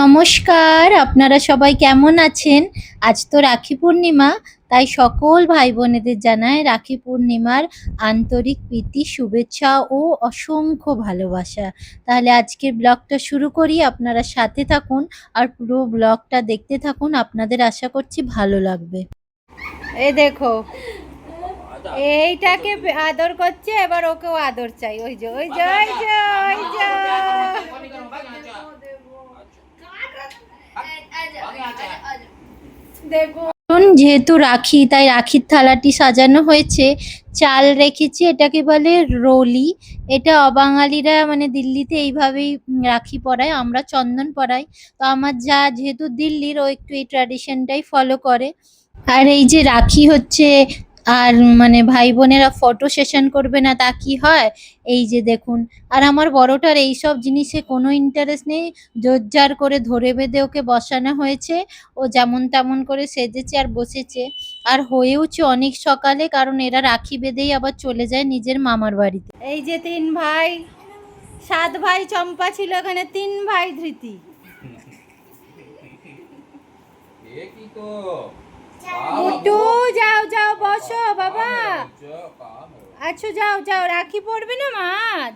নমস্কার, আপনারা সবাই কেমন আছেন? আজ তো রাখি পূর্ণিমা, তাই সকল ভাই বোনেদের জানায় রাখি পূর্ণিমার আন্তরিক প্রীতি, শুভেচ্ছা ও অসংখ্য ভালোবাসা। তাহলে আজকের ব্লগটা শুরু করি, আপনারা সাথে থাকুন আর পুরো ব্লগটা দেখতে থাকুন, আপনাদের আশা করছি ভালো লাগবে। এই দেখো, এইটাকে আদর করছে, এবার ওকেও আদর চাই। ওই যে ওই যে ওই যে ওই যে। যেহেতু রাখি, তাই রাখির থালাটি সাজানো হয়েছে। চাল রেখেছি, এটাকে বলে রোলি। এটা অবাঙালিরা মানে দিল্লিতে এইভাবেই রাখি পরায়, আমরা চন্দন পরাই। তো আমার যা যেহেতু দিল্লির, ও একটু এই ট্র্যাডিশনটাই ফলো করে। আর এই যে রাখি হচ্ছে আর মানে ভাই বোনেরা ফটো সেশন করবে না, তা কি হয়? এই যে দেখুন, আর আমার বড়টার এইসব জিনিসে কোনো ইন্টারেস্ট নেই জোরজার করে ধরে বেঁধে ওকে বসানো হয়েছে, ও যেমন তেমন করে সেজেছে আর বসেছে। আর হয়েওছে অনেক সকালে, কারণ এরা রাখি বেঁধেই আবার চলে যায় নিজের মামার বাড়িতে। এই যে তিন ভাই, সাত ভাই চম্পা ছিল এখানে, তিন ভাই ধৃতি। কি তো মুটু যাও যাও বসো বাবা काम আচ্ছা যাও যাও রাখি পড়বে না মা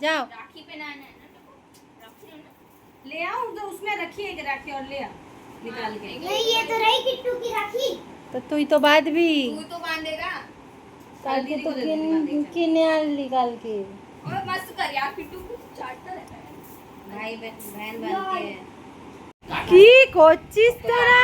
যাও ले आओ तो उसमें रखिए एक राखी और ले आ निकाल के नहीं ये तो रही किट्टू की राखी তো তুই তো বাঁধবি तू तो बांधेगा কালকে তো दीदी को दे কিন- देना, কিনে আনলি কালকে और मस्त कर यार पिट्टू को चाटता रहता है भाई बहन बहन बनते हैं কি করছিস তোরা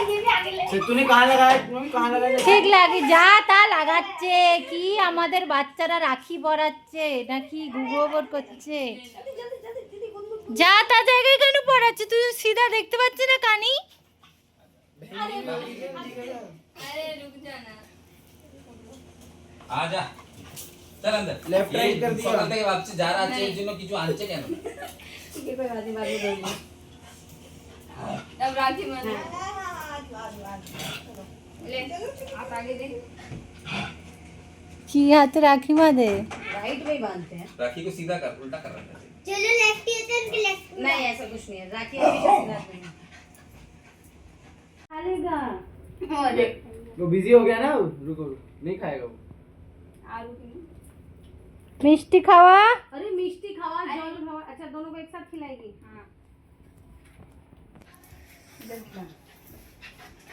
ये भी आगे ले तूने कहाँ लगाया मम्मी कहाँ लगाया ঠিক লাগে যা তা লাগাচ্ছে কি আমাদের বাচ্চারা রাখি পরাচ্ছে নাকি গোবর করছে যা তা জায়গায় কেন পড়াচ্ছে তুই সিধা দেখতে পাচ্ছিস না কানি अरे रुक जाना আজা চল अंदर Left right कर दिया। সকাল থেকে ভাবছি যারা আছে এর জন্য কিছু আনছে কেন ठीक है कोई बात नहीं बाद में ये हाथ राखी बांधे। राइट में बांधते हैं। राखी को सीधा कर उल्टा कर रखा चलो लेफ़्ट ही होता है। लेफ़्ट नहीं ऐसा कुछ नहीं है। राखी अभी खाएगा। अरे वो बिज़ी हो गया ना रुको नहीं खाएगा वो। मिष्टी खावा? अरे मिष्टी खावा जल खावा। अच्छा दोनों को एक साथ खिलाएगी? हाँ।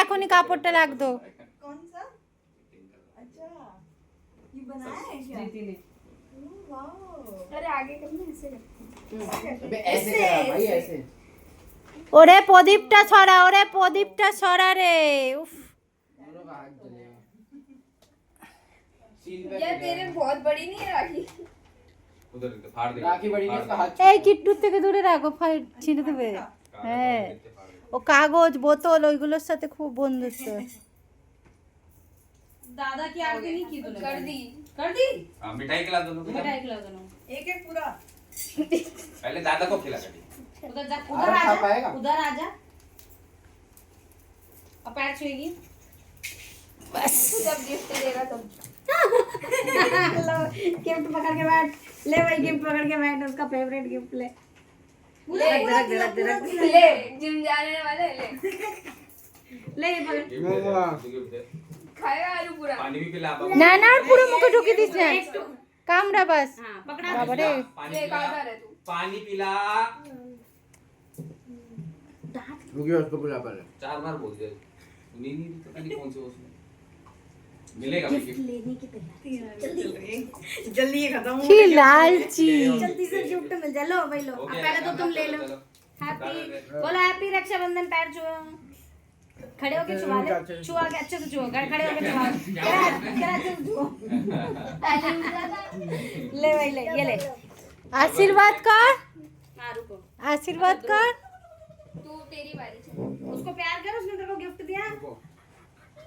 এখনই কাপড়টা লাগতো जीती ने अरे आगे करना ऐसे अबे ऐसे करा भाई ऐसे ওরে প্রদীপটা ছড়া ওরে প্রদীপটা ছড়া রে উফ दोनों का हाथ जलेगा सील पे यार तेरे बहुत बड़ी नहीं है राखी उधर दे, फाड़ दे राखी बड़ी नहीं उसका हाथ এই কিট্টুর থেকে দূরে রাখো ফাইট ছিঁড়ে দেবে হ্যাঁ ও কাগজ বোতল ওইগুলোর সাথে খুব বন্ধুত্ব दादा की आरती नहीं की तूने कर दी कर दी हाँ, मिठाई खिला दोनों को मिठाई खिला दोनों एक एक पूरा पहले दादा को खिला कर उधर जा अरे उधर आ खा जा पाएगा? उधर आ जा अब पैर छुएगी बस जब गिफ्ट देगा तब गिफ्ट पकड़ के बैठ ले भाई गिफ्ट पकड़ के बैठ उसका फेवरेट गिफ्ट ले। ले ले जिम जाने वाले ले। ले ये पकड़। खाएगा आलू पूरा। पानी भी पिला ना ना पूरा मुख ढोके दिस ना काम रहा बस। हाँ, पकड़ा। बाबा रे। ले कादा रे तू। पानी पिला। रुक रुकिए उसको पिला पर चार बार बोल दे। सुनी नहीं तो पता नहीं कौन से उसमें मिलेगा गिफ्ट जल्दी खत्म जल्दी से गिफ्ट मिल जाए। लो भाई लो। अब पहले तो तुम ले लो। हैप्पी बोलो हैप्पी रक्षाबंधन पैर छुआ। खड़े होके छुआ ले। छुआ के अच्छे से छुआ। खड़े होके छुआ। ले भाई ले ये ले। आशीर्वाद का हाँ, आशीर्वाद का तू तेरी बारी उसको प्यार कर उसने तेरे को गिफ्ट दिया।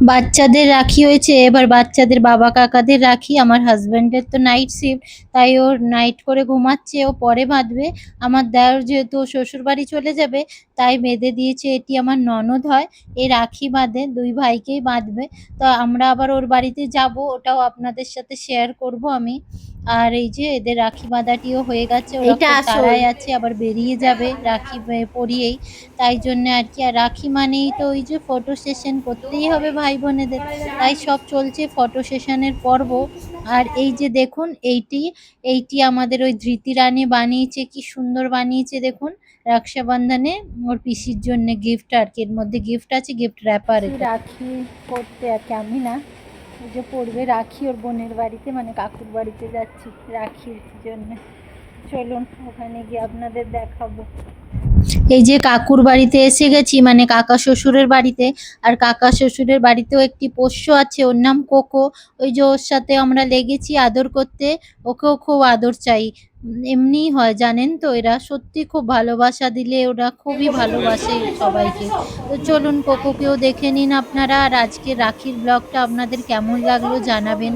বাচ্চাদের রাখি হয়েছে। এবার বাচ্চাদের বাবা কাকাদের রাখি। আমার হাজব্যান্ডের তো নাইট শিফট তাই ওর নাইট করে ঘুমাচ্ছে। ও পরে বাঁধবে। আমার দেওর যেহেতু শ্বশুর বাড়ি চলে যাবে, তাই বেঁধে দিয়েছে। এটি আমার ননদ হয়। এ রাখি বাঁধে। দুই ভাইকেই বাঁধবে। তো আমরা আবার ওর বাড়িতে যাব। ওটাও আপনাদের সাথে শেয়ার করব আমি। আর এই যে এদের রাখি বাঁধাটিও হয়ে গেছে ওরা খুব আছে আবার বেরিয়ে যাবে রাখি পরিয়েই। তাই জন্য আর কি আর রাখি মানেই তো ওই যে ফটো সেশন করতেই হবে ভাই বোনেদের। তাই সব চলছে ফটো সেশনের পর্ব। আর এই যে দেখুন এইটি এইটি আমাদের ওই ধৃতি রানী বানিয়েছে কি সুন্দর বানিয়েছে দেখুন। রক্ষাবন্ধনে ওর পিসির জন্য গিফট আর কি এর মধ্যে গিফট আছে গিফট র্যাপার রাখি পড়তে আর কি আমি না যে পড়বে রাখি ওর বোনের বাড়িতে মানে কাকুর বাড়িতে যাচ্ছি রাখির জন্য। চলুন, ওখানে গিয়ে আপনাদের দেখাবো। এই যে কাকুর বাড়িতে এসে গেছি মানে কাকা শ্বশুরের বাড়িতে আর কাকা শ্বশুরের বাড়িতেও একটি পোষ্য আছে ওর নাম কোকো। ওই যে ওর সাথে আমরা লেগেছি আদর করতে ওকেও খুব আদর চাই। উম, এমনিই হয় জানেন তো এরা সত্যি খুব ভালোবাসা দিলে ওরা খুবই ভালোবাসে সবাইকে। তো চলুন কোকোকেও দেখে নিন আপনারা আর আজকে রাখির ব্লগটা আপনাদের কেমন লাগল জানাবেন।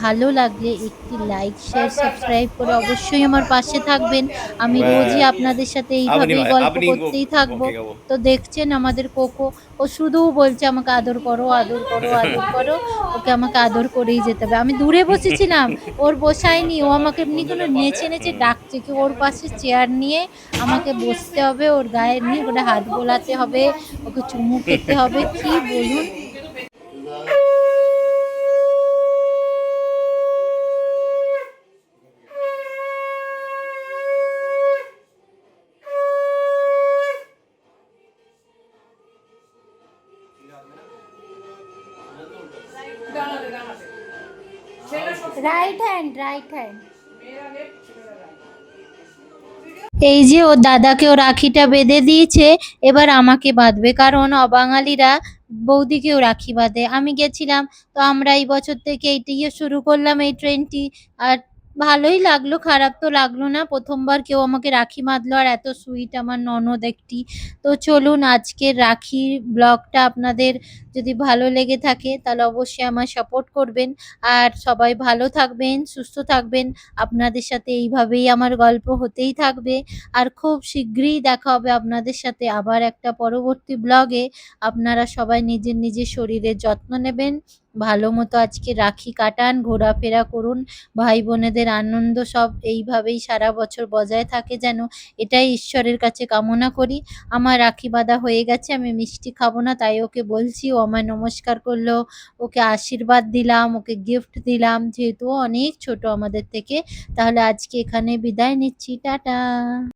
ভালো লাগলে একটি লাইক শেয়ার সাবস্ক্রাইব করে অবশ্যই আমার পাশে থাকবেন। আমি রোজই আপনাদের সাথে এইভাবেই গল্প করতেই থাকব। তো দেখছেন আমাদের কোকো ও শুধু বলছে আমাকে আদর করো আদর করো আদর করো ওকে আমাকে আদর করেই যেতে হবে। আমি দূরে বসেছিলাম ওর বসায়নি ও আমাকে এমনি কোনো নেচে নেচে ডাকছে কি ওর পাশে চেয়ার নিয়ে আমাকে বসতে হবে ওর গায়ে নিয়ে ওটা হাত বোলাতে হবে ওকে চুমু খেতে হবে কি বলুন? রাইট হ্যান্ড রাইট হ্যান্ড এই যে ওর দাদাকে ও রাখিটা বেঁধে দিয়েছে, এবার আমাকে বাঁধবে। কারণ অবাঙালিরা বৌদিকেও রাখি বাঁধে। আমি গেছিলাম, তো আমরা এই বছর থেকে এইটিয়ে শুরু করলাম এই ট্রেনটি আর ভালোই লাগল, খারাপ তো লাগল না। প্রথমবার কেউ আমাকে রাখি বাঁধলো, আর এত সুইট আমার ননদ একটি। তো চলুন আজকের রাখির ব্লগটা আপনাদের যদি ভালো লেগে থাকে, তাহলে অবশ্যই আমার সাপোর্ট করবেন। আর সবাই ভালো থাকবেন, সুস্থ থাকবেন। আপনাদের সাথে এইভাবেই আমার গল্প হতেই থাকবে। আর খুব শীঘ্রই দেখা হবে আপনাদের সাথে আবার একটা পরবর্তী ব্লগে আপনারা সবাই নিজের নিজের শরীরের যত্ন নেবেন। ভালো মতো আজকে রাখি কাটান, ঘোরাফেরা করুন। ভাই বোনেদের আনন্দ সব এইভাবেই সারা বছর বজায় থাকে যেন। এটাই ঈশ্বরের কাছে কামনা করি। আমার রাখি বাঁধা হয়ে গেছে, আমি মিষ্টি খাব না, তাই ওকে বলছি ও আমায় নমস্কার করল, ওকে আশীর্বাদ দিলাম, ওকে গিফট দিলাম, যেহেতু অনেক ছোট আমাদের থেকে। তাহলে আজকে এখানে বিদায় নিচ্ছি, টাটা।